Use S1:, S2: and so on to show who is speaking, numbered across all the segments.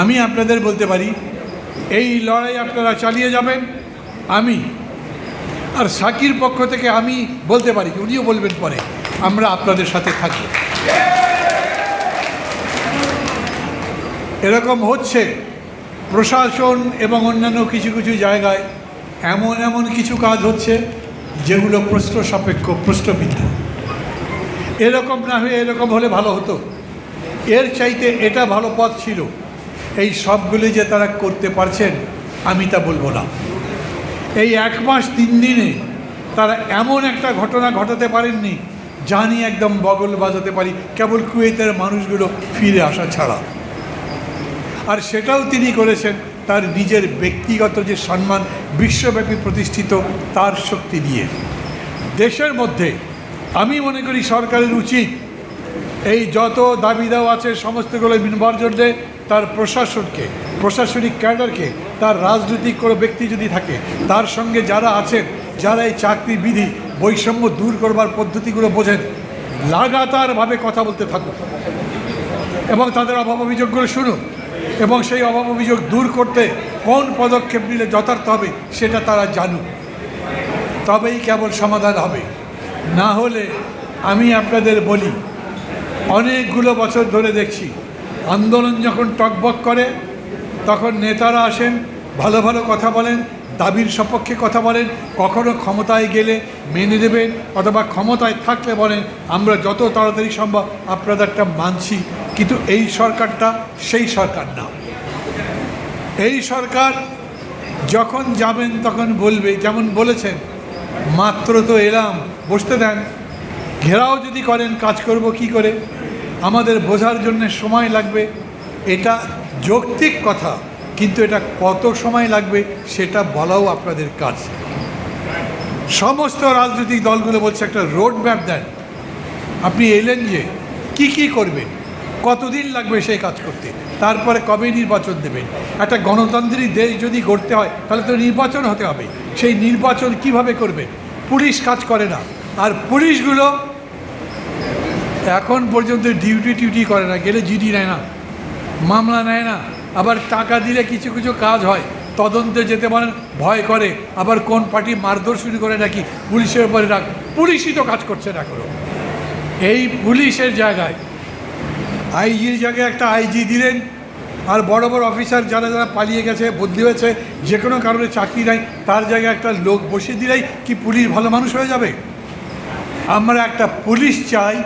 S1: আমি আপনাদের বলতে পারি, এই লড়াই আপনারা চালিয়ে যাবেন, আমি আর সাকির পক্ষ থেকে আমি বলতে পারি, উনিও বলবেন পরে, আমরা আপনাদের সাথে থাকি এরকম হচ্ছে প্রশাসন এবং অন্যান্য কিছু কিছু জায়গায় এমন এমন কিছু কাজ হচ্ছে যেগুলো প্রশ্ন সাপেক্ষ, প্রশ্নবিদ্ধ। এরকম না হয়ে এরকম হলে ভালো হতো। এর চাইতে এটা ভালো পথ ছিল এই সবগুলি যে তারা করতে পারছেন, আমি তা বলব না। এই এক মাস, তিন দিনে তারা এমন একটা ঘটনা ঘটাতে পারেননি জানি একদম বগল বাজাতে পারি। কেবল কুয়েতের মানুষগুলো ফিরে আসা ছাড়া। আর সেটাও তিনি করেছেন, তার নিজের ব্যক্তিগত যে সম্মান বিশ্বব্যাপী প্রতিষ্ঠিত, তার শক্তি দিয়ে দেশের মধ্যে, আমি মনে করি সরকারের উচিত এই যত দাবি দেওয়া আছে সমস্তগুলো মিনবার জন্যে তার প্রশাসনকে, প্রশাসনিক ক্যাডারকে, তার রাজনৈতিক কোনো ব্যক্তি যদি থাকে, তার সঙ্গে যারা আছেন, যারা এই চাকরি বিধি বৈষম্য দূর করবার পদ্ধতিগুলো বোঝেন, লাগাতারভাবে কথা বলতে থাকুক এবং তাদের অভাব অভিযোগগুলো শুনুন। এবং সেই অভাব অভিযোগ দূর করতে কোন পদক্ষেপ নিলে যথার্থ হবে, সেটা তারা জানুক। তবেই কেবল সমাধান হবে। না হলে আমি আপনাদের বলি অনেকগুলো বছর ধরে দেখছি। আন্দোলন যখন টকবক করে, তখন নেতারা আসেন, ভালো ভালো কথা বলেন, দাবির সপক্ষে কথা বলেন, কখনো ক্ষমতায় গেলে মেনে দেবেন অথবা ক্ষমতায় থাকলে বলেন, আমরা যত তাড়াতাড়ি সম্ভব আপনাদেরটা মানছি। কিন্তু এই সরকারটা সেই সরকার না। এই সরকার যখন যাবেন তখন বলবে, যেমন বলেছেন, মাত্র তো এলাম। বসতে দেন ঘেরাও যদি করেন, কাজ করব কি করে? আমাদের বোঝার জন্য সময় লাগবে। এটা যৌক্তিক কথা, কিন্তু এটা কত সময় লাগবে সেটা বলাও আপনাদের কাজ। সমস্ত রাজনৈতিক দলগুলো বলছে একটা রোড ম্যাপ দেন। আপনি এলেন যে কি কি করবেন, কতদিন লাগবে সেই কাজ করতে? তারপরে কবে নির্বাচন দেবেন? একটা গণতান্ত্রিক দেশ যদি গড়তে হয়, তাহলে তো নির্বাচন হতে হবে। সেই নির্বাচন কীভাবে করবে পুলিশ কাজ করে না। আর পুলিশগুলো এখন পর্যন্ত ডিউটি টিউটি করে না, গেলে জিডি নেয় না, মামলা নেয় না, আবার টাকা দিলে কিছু কিছু কাজ হয়, তদন্তে যেতে পারেন ভয় করে, আবার কোন পার্টি মারধর শুরু করে নাকি পুলিশের উপরে রাখ পুলিশই তো কাজ করছে না এখনও। এই পুলিশের জায়গায়, আইজির জায়গায় একটা আইজি দিলেন, আর বড় বড় অফিসার যারা যারা পালিয়ে গেছে, বদলি হয়েছে, যে কোনো কারণে চাকরি নাই, তার জায়গায় একটা লোক বসিয়ে দিলেই কি পুলিশ ভালো মানুষ হয়ে যাবে? আমরা একটা পুলিশ চাই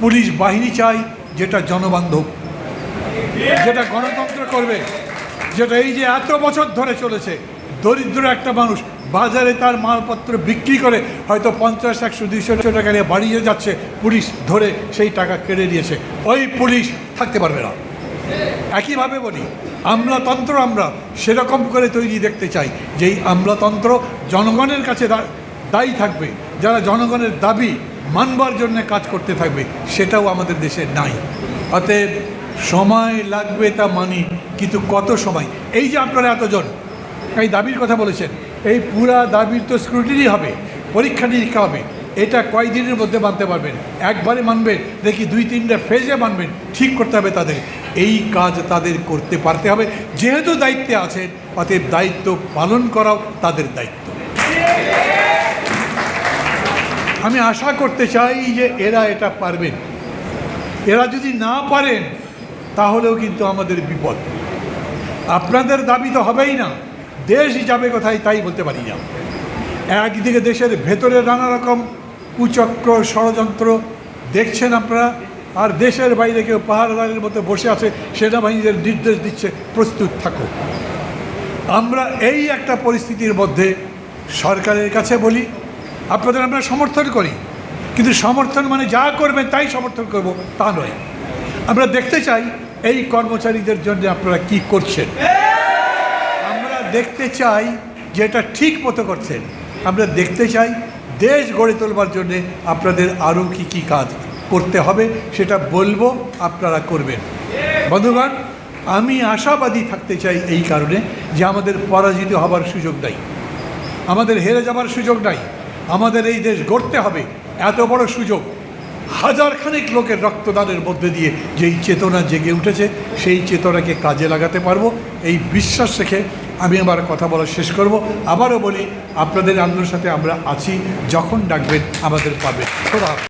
S1: পুলিশ বাহিনী চাই, যেটা জনবান্ধব, যেটা গণতন্ত্র করবে, যেটা এই যে এত বছর ধরে চলেছে, দরিদ্র একটা মানুষ বাজারে তার মালপত্র বিক্রি করে হয়তো পঞ্চাশ, একশো, দুইশো টাকা নিয়ে বাড়িয়ে যাচ্ছে, পুলিশ ধরে সেই টাকা কেড়ে নিয়েছে। ওই পুলিশ থাকতে পারবে না। একইভাবে বলি, আমলাতন্ত্র আমরা সেরকম করে তৈরি দেখতে চাই যে এই আমলাতন্ত্র জনগণের কাছে দায়ী থাকবে, যারা জনগণের দাবি মানবার জন্য কাজ করতে থাকবে, সেটাও আমাদের দেশে নাই। অতএব সময় লাগবে তা মানি, কিন্তু কত সময়? এই যে আপনারা এতজন, এই দাবির কথা বলেছেন, এই পুরা দাবির তো স্ক্রুটিনি হবে, পরীক্ষা নিরীক্ষা হবে, এটা কয় দিনের মধ্যে মানতে পারবেন? একবারে মানবেন, দেখি দুই তিনটা ফেজে মানবেন, ঠিক করতে হবে তাদের। এই কাজ তাদের করতে পারতে হবে, যেহেতু দায়িত্বে আছেন, অতএব দায়িত্ব পালন করাও তাদের দায়িত্ব। আমি আশা করতে চাই যে এরা এটা পারবেন এরা যদি না পারেন, তাহলেও কিন্তু আমাদের বিপদ। আপনাদের দাবি তো হবেই না। দেশ যাবে কোথায় তাই বলতে পারি না। একদিকে দেশের ভেতরে নানা রকম কুচক্র, ষড়যন্ত্র দেখছেন আপনারা, আর দেশের বাইরে কেউ পাহাড়দারের মতো বসে আছে, সেনাবাহিনীদের নির্দেশ দিচ্ছে, প্রস্তুত থাকো। আমরা এই একটা পরিস্থিতির মধ্যে সরকারের কাছে বলি আপনাদের আমরা সমর্থন করি। কিন্তু সমর্থন মানে যা করবেন তাই সমর্থন করব, তা নয়। আমরা দেখতে চাই এই কর্মচারীদের জন্য আপনারা কি করছেন। আমরা দেখতে চাই যে এটা ঠিক মতো করছেন। আমরা দেখতে চাই দেশ গড়ে তোলবার জন্যে আপনাদের আরও কি কি কাজ করতে হবে, সেটা বলব, আপনারা করবেন। বন্ধুগণ, আমি আশাবাদী থাকতে চাই এই কারণে যে আমাদের পরাজিত হবার সুযোগ নাই। আমাদের হেরে যাবার সুযোগ নাই। আমাদের এই দেশ গড়তে হবে। এত বড় সুযোগ। হাজার খানেক লোকের রক্তদানের মধ্যে দিয়ে যেই চেতনা জেগে উঠেছে, সেই চেতনাকে কাজে লাগাতে পারব। এই বিশ্বাস রেখে আমি আমার কথা বলা শেষ করব। আবারও বলি, আপনাদের আন্দোলনের সাথে আমরা আছি। যখন ডাকবেন, আমাদের পাবে। খোদা।